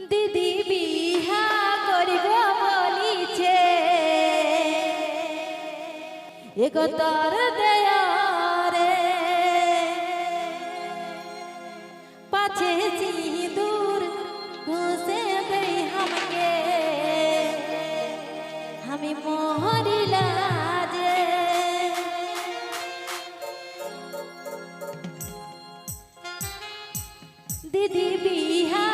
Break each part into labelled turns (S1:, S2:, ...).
S1: দিদি বিহা করিব দয়ারে পাছে সিঁদুর ঘুষে দেই আমাকে আমি মরিলা যে দিদি বিহা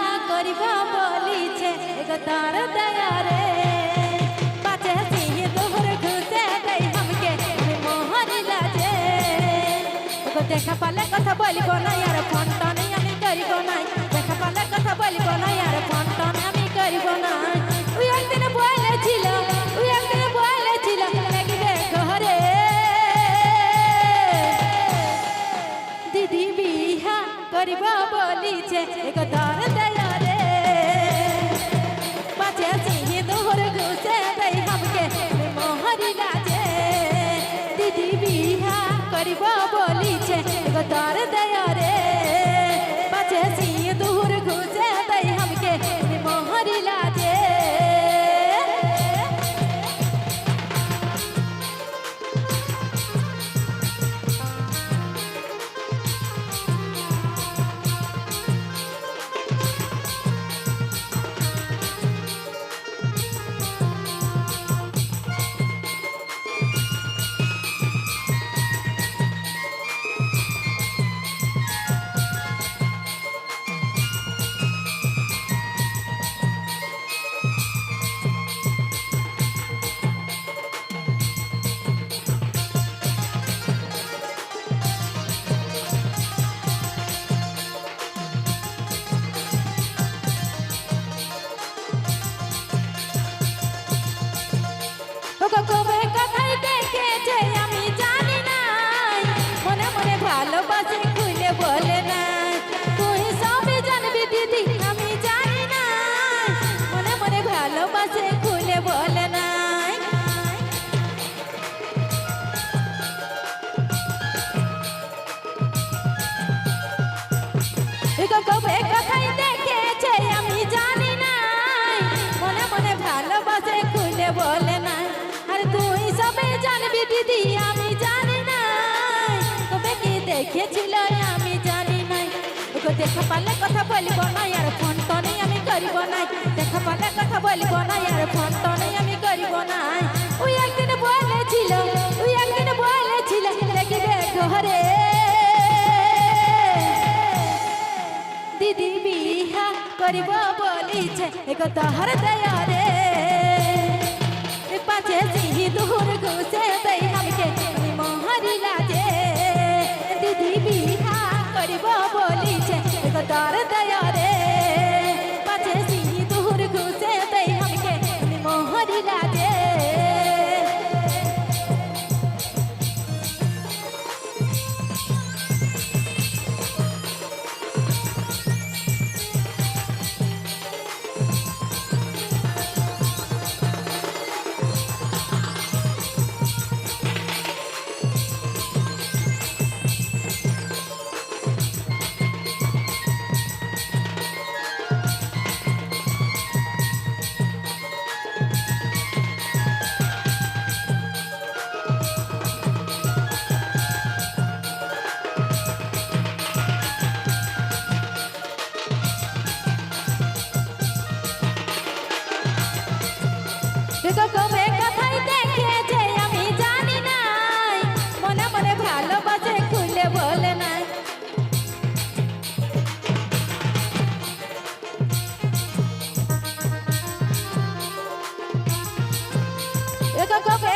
S1: দেখা পালে কথা বলিব না আর ফোন টানে আমি করিব না দেখা পালে কথা বলিব না আর ফোন টানে আমি করিব না তুই একদিন বলেছিল তুই একদিন বলেছিল নাকি দেখো রে দিদি বিহা করিব বলিছে জানবি দিদি, আমি জানি নাই। তবে কি দেখেছিল আমি জানি নাই। ওগো দেখা পালে কথা বলিব না, আর ফোন টনে আমি করিব নাই। দেখা পালে কথা বলিব না, আর ফোন টনে আমি করিব নাই। ওই একদিন বলেছিল, ওই একদিন বলেছিল দেখবে ঘরে দিদি বিহা করিব বলিছে এক তাহার দয়ারে go, go, go.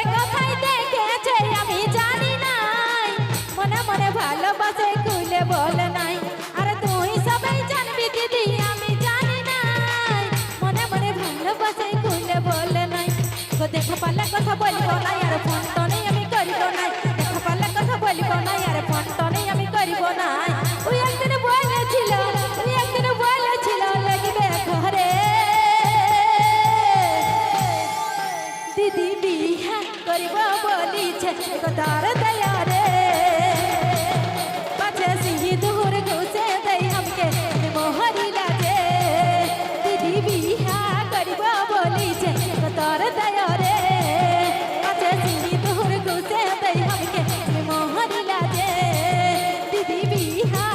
S1: বিহা করিব বলিছে তার দয়ারে। পাছে সিহি দূর গুছে দেই আমকে মোহরি লাগে। দিদি বিহা করিব বলিছে তার দয়ারে। পাছে সিহি দূর গুছে দেই আমকে মোহরি লাগে। দিদি বিহা